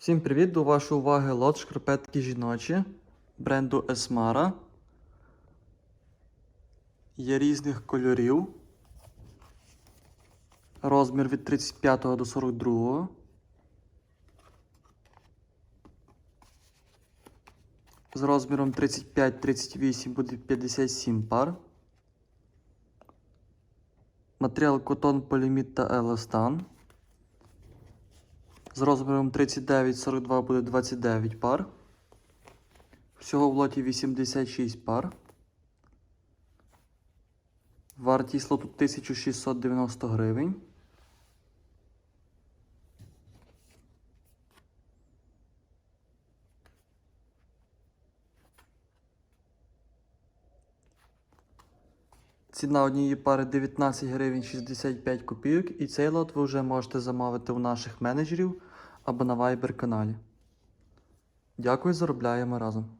Всім привіт! До вашої уваги лот шкарпетки жіночі бренду Esmara. Є різних кольорів. Розмір від 35 до 42. З розміром 35-38 буде 57 пар. Матеріал котон, поліміт та еластан. З розміром 39-42 буде 29 пар. Всього в лоті 86 пар. Вартість лоту 1690 гривень. Ціна однієї пари 19 гривень 65 копійок і цей лот ви вже можете замовити у наших менеджерів або на Viber каналі. Дякую, заробляємо разом.